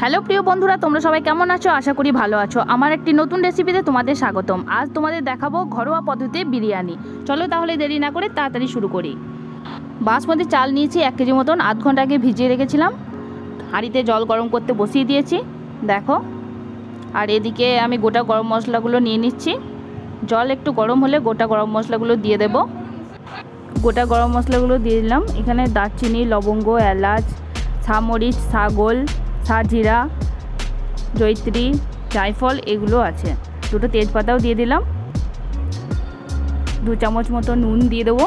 Hello প্রিয় বন্ধুরা, তোমরা সবাই কেমন আছো? আশা করি ভালো আছো। আমার একটি নতুন রেসিপিতে তোমাদের স্বাগতম। আজ তোমাদের দেখাবো ঘরোয়া পদ্ধতিতে বিরিয়ানি। চলো তাহলে দেরি না করে তাড়াতাড়ি শুরু করি। বাসমতি চাল নিয়েছি এক কেজি মতন, আধ ঘণ্টা আগে ভিজিয়ে রেখেছিলাম। হাঁড়িতে জল গরম করতে বসিয়ে দিয়েছি। দেখো। আর এদিকে আমি গোটা গরম মশলাগুলো নিয়ে নিচ্ছি। জল একটু গরম হলে গোটা গরম মশলাগুলো দিয়ে দেব। গোটা গরম মশলাগুলো দিয়ে দিলাম। এখানে দারচিনি, লবঙ্গ, এলাচ ছামরিচ ছাগল সাজিরা জৈত্রী জায়ফল, এগুলো আছে। দুটো তেজপাতাও দিয়ে দিলাম। দু চামচ মতো নুন দিয়ে দেবো।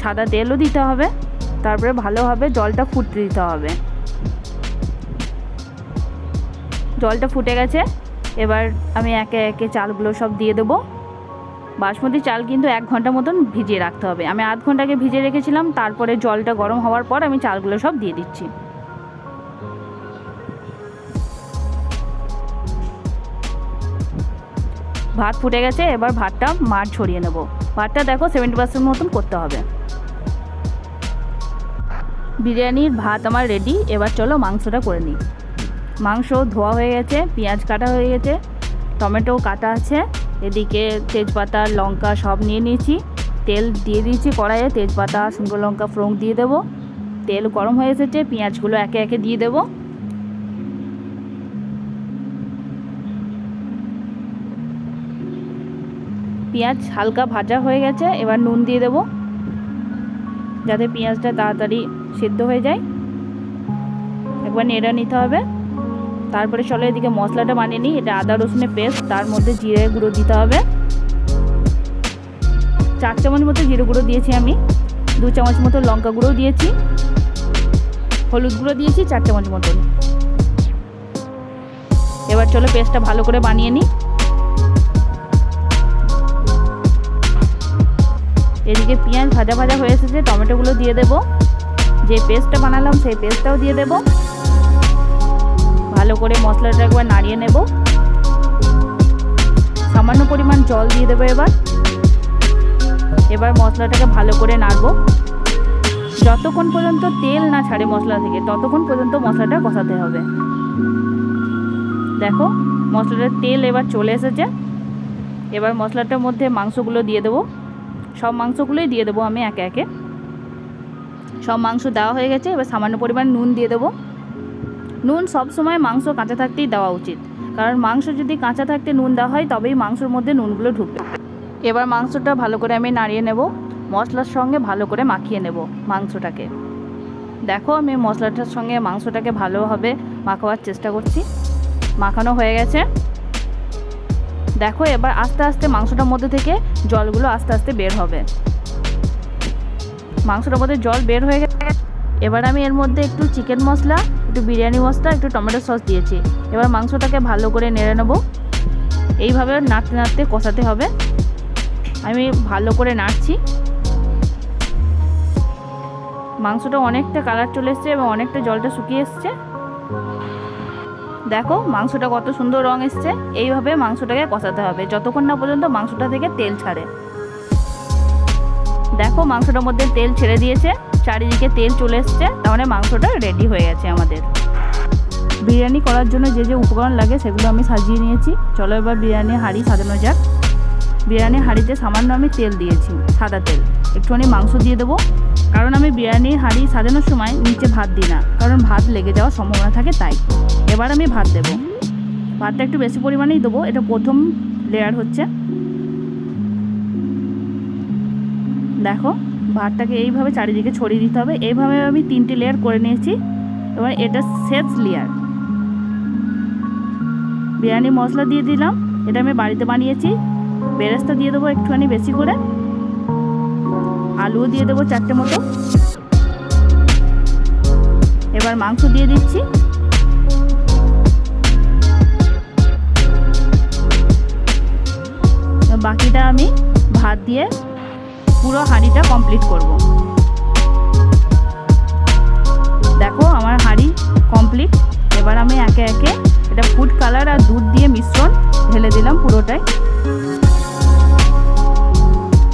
সাদা তেলও দিতে হবে। তারপরে ভালোভাবে জলটা ফুটতে দিতে হবে। জলটা ফুটে গেছে। এবার আমি একে একে চালগুলো সব দিয়ে দেবো। বাসমতি চাল কিন্তু এক ঘণ্টা মতন ভিজিয়ে রাখতে হবে। আমি আধ ঘণ্টা আগে ভিজিয়ে রেখেছিলাম। তারপরে জলটা গরম হওয়ার পর আমি চালগুলো সব দিয়ে দিচ্ছি। ভাত ফুটে গেছে, এবার ভাতটা মার ছড়িয়ে নেব। ভাতটা দেখো সেভেন্টি পার্সেন্ট মতন করতে হবে। বিরিয়ানির ভাত আমার রেডি এবার চলো মাংসটা করে নিই। মাংস ধোয়া হয়ে গেছে, পেঁয়াজ কাটা হয়ে গেছে, টমেটো কাটা আছে, এদিকে তেজপাতা, লঙ্কা সব নিয়ে নিয়েছি। তেল দিয়ে দিয়েছি কড়াইয়ে, তেজপাতা, শুকনো লঙ্কা ফ্রং দিয়ে দেবো। তেল গরম হয়ে এসেছে, পেঁয়াজগুলো একে একে দিয়ে দেবো। পেঁয়াজ হালকা ভাজা হয়ে গেছে, এবার নুন দিয়ে দেবো, যাতে পেঁয়াজটা তাড়াতাড়ি সিদ্ধ হয়ে যায়। একবার নেড়ে নিতে হবে। তারপরে চলো এদিকে মশলাটা বানিয়ে নিই, এটা আদা রসুনের পেস্ট, তার মধ্যে জিরে গুঁড়ো দিতে হবে। চার চামচ মতো জিরে গুঁড়ো দিয়েছি আমি, দু চামচ মতো লঙ্কা গুঁড়ো দিয়েছি, হলুদ গুঁড়ো দিয়েছি, চার চামচ মতন। এবার চলো পেস্টটা ভালো করে বানিয়ে নিই। এদিকে পেঁয়াজ ভাজা ভাজা হয়ে এসেছে, টমেটোগুলো দিয়ে দেব। যে পেস্টটা বানালাম, সেই পেস্টটাও দিয়ে দেব। ভালো করে মশলাটা একবার নাড়িয়ে নেব। সামান্য পরিমাণ জল দিয়ে দেবো এবার। এবার মশলাটাকে ভালো করে নাড়বো। যতক্ষণ পর্যন্ত তেল না ছাড়ে মশলা থেকে, ততক্ষণ পর্যন্ত মশলাটা কষাতে হবে। দেখো, মশলাটার তেল এবার চলে এসেছে। এবার মশলাটার মধ্যে মাংসগুলো দিয়ে দেবো। সব মাংসগুলোই দিয়ে দেবো আমি একে একে। সব মাংস দেওয়া হয়ে গেছে, এবার সামান্য পরিমাণ নুন দিয়ে দেবো। নুন সব সময় মাংস কাঁচা থাকতেই দেওয়া উচিত। কারণ মাংস যদি কাঁচা থাকতে নুন দেওয়া হয়, তবেই মাংসর মধ্যে নুনগুলো ঢুকবে। এবার মাংসটা ভালো করে আমি নাড়িয়ে নেব। মশলার সঙ্গে ভালো করে মাখিয়ে নেব মাংসটাকে। দেখো আমি মশলাটার সঙ্গে মাংসটাকে ভালোভাবে মাখাবার চেষ্টা করছি। মাখানো হয়ে গেছে। দেখো এবার আস্তে আস্তে মাংসটার মধ্যে থেকে জলগুলো আস্তে আস্তে বের হবে। মাংসটার মধ্যে জল বের হয়ে গেছে। এবার আমি এর মধ্যে একটু চিকেন মশলা, একটু বিরিয়ানি মশলা, একটু টমেটো সস দিয়েছি। এবার মাংসটাকে ভালো করে নেড়ে নেব। এইভাবে নাড়তে নাড়তে কষাতে হবে। আমি ভালো করে নাড়ছি। মাংসটা অনেকটা কালার চলে এসছে এবং অনেকটা জলটা শুকিয়ে এসছে। দেখো মাংসটা কত সুন্দর রং এসছে। এইভাবে মাংসটাকে কষাতে হবে। যতক্ষণ না পর্যন্ত মাংসটা থেকে তেল ছাড়ে। দেখো মাংসটার মধ্যে তেল ছেড়ে দিয়েছে। চারিদিকে তেল চলে এসছে। তাহলে মাংসটা রেডি হয়ে গেছে আমাদের। বিরিয়ানি করার জন্য যে যে উপকরণ লাগে সেগুলো আমি সাজিয়ে নিয়েছি। চলো এবার বিরিয়ানি হাঁড়ি সাজানো যাক। বিরিয়ানি হাঁড়িতে সামান্য আমি তেল দিয়েছি, সাদা তেল। একটুখানি মাংস দিয়ে দেবো। কারণ আমি বিরিয়ানির হাঁড়ি সাজানোর সময় নিচে ভাত দিই না, কারণ ভাত লেগে যাওয়ার সম্ভাবনা থাকে তাই। এবার আমি ভাত দেব। ভাতটা একটু বেশি পরিমাণেই দেবো। এটা প্রথম লেয়ার হচ্ছে। দেখো, ভাতটাকে এইভাবে চারিদিকে ছড়িয়ে দিতে হবে। এইভাবে আমি তিনটে লেয়ার করে নিয়েছি। এবার এটা শেষ লেয়ার বিরিয়ানি মশলা দিয়ে দিলাম। এটা আমি বাড়িতে বানিয়েছি। বেরেস্তা দিয়ে দেবো একটুখানি বেশি করে। আলুও দিয়ে দেবো চারটে মতো। এবার মাংস দিয়ে দিচ্ছি। বাকিটা আমি ভাত দিয়ে পুরো হাঁড়িটা কমপ্লিট করব। দেখো আমার হাঁড়ি কমপ্লিট। এবার আমি একে একে এটা ফুড কালার আর দুধ দিয়ে মিশ্রণ ঢেলে দিলাম পুরোটাই।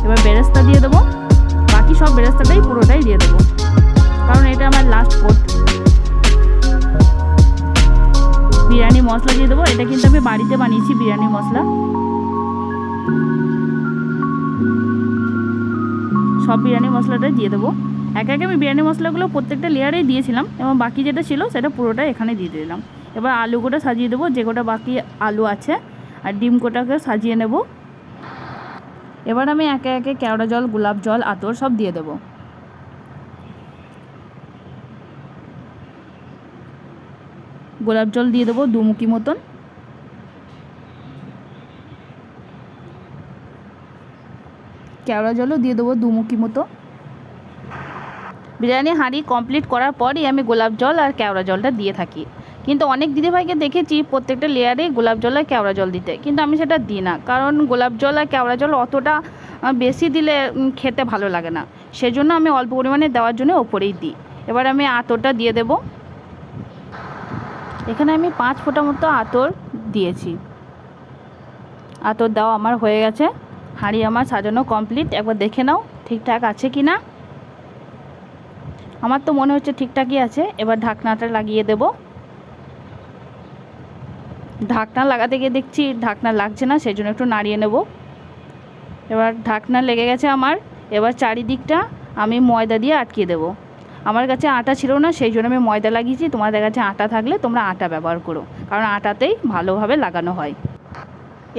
এবার বেরেস্তা দিয়ে দেবো। সব বেরেস্তাটাই পুরোটাই দিয়ে দেবো। কারণ এটা আমার লাস্ট কোট বিরিয়ানি মশলা দিয়ে দেবো। এটা কিন্তু আমি বাড়িতে বানিয়েছি বিরিয়ানি মশলা। সব বিরিয়ানি মশলাটাই দিয়ে দেবো। একে একে আমি বিরিয়ানি মশলাগুলো প্রত্যেকটা লেয়ারেই দিয়েছিলাম এবং বাকি যেটা ছিল সেটা পুরোটা এখানে দিয়ে দিলাম। এবার আলু গোটা সাজিয়ে দেবো। যে গোটা বাকি আলু আছে, আর ডিম কোটাকে সাজিয়ে নেব। এবার আমি একে একে কেওড়া জল, গোলাপ জল, আতর সব দিয়ে দেবো। গোলাপ জল দিয়ে দেবো দুমুখি মতন। কেওড়া জলও দিয়ে দেবো দুমুখি মতো। বিরিয়ানি হাঁড়ি কমপ্লিট করার পরই আমি গোলাপ জল আর কেওড়া জলটা দিয়ে থাকি। কিন্তু অনেক দিদিভাইকে দেখেছি প্রত্যেকটা লেয়ারে গোলাপ জল আর কেওড়া জল দিতে, কিন্তু আমি সেটা দিই না। কারণ গোলাপ জল আর কেওড়া জল অতটা বেশি দিলে খেতে ভালো লাগে না। সেজন্য আমি অল্প পরিমাণে দেওয়ার জন্য ওপরেই দিই। এবার আমি আতরটা দিয়ে দেব। এখানে আমি পাঁচ ফোঁটা মতো আতর দিয়েছি। আতর দেওয়া আমার হয়ে গেছে। হাঁড়ি আমার সাজানো কমপ্লিট। একবার দেখে নাও, ঠিকঠাক আছে কি না। আমার তো মনে হচ্ছে ঠিকঠাকই আছে। এবার ঢাকনাটা লাগিয়ে দেব। ঢাকনা লাগাতে গিয়ে দেখছি ঢাকনা লাগছে না, সেই জন্য একটু নাড়িয়ে নেব। এবার ঢাকনা লেগে গেছে আমার, এবার চারিদিকটা আমি ময়দা দিয়ে আটকে দেব। আমার কাছে আটা ছিল না, সেই জন্য আমি ময়দা লাগিয়েছি, তোমাদের কাছে আটা থাকলে তোমরা আটা ব্যবহার করো, কারণ আটাতেই ভালোভাবে লাগানো হয়।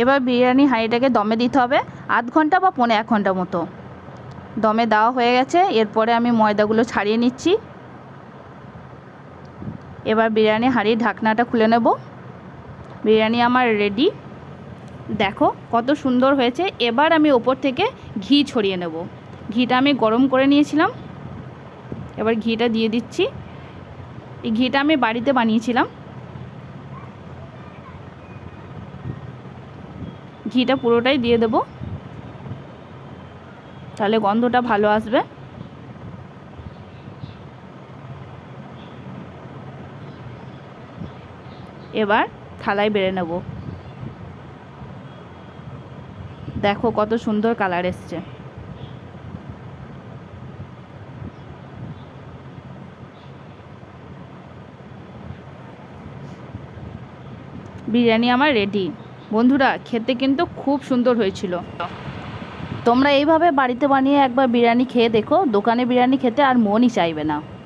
এবার বিরিয়ানি হাঁড়িটাকে দমে দিতে হবে, আধ ঘণ্টা বা পৌনে এক ঘণ্টা মতো। দমে দেওয়া হয়ে গেছে, এরপরে আমি ময়দাগুলো ছাড়িয়ে নিচ্ছি। এবার বিরিয়ানি হাঁড়ির ঢাকনাটা খুলে নেব। বিরিয়ানি আমার রেডি দেখো কত সুন্দর হয়েছে। এবার আমি ওপর থেকে ঘি ছড়িয়ে নেব। ঘিটা আমি গরম করে নিয়েছিলাম। এবার ঘিটা দিয়ে দিচ্ছি। এই ঘিটা আমি বাড়িতে বানিয়েছিলাম। ঘিটা পুরোটাই দিয়ে দেবো। তাহলে গন্ধটা ভালো আসবে। এবার থালায় বেড়ে নেব। দেখো কত সুন্দর কালার এসছে। বিরিয়ানি আমার রেডি বন্ধুরা, খেতে কিন্তু খুব সুন্দর হয়েছিল। তোমরা এইভাবে বাড়িতে বানিয়ে একবার বিরিয়ানি খেয়ে দেখো, দোকানে বিরিয়ানি খেতে আর মনই চাইবে না।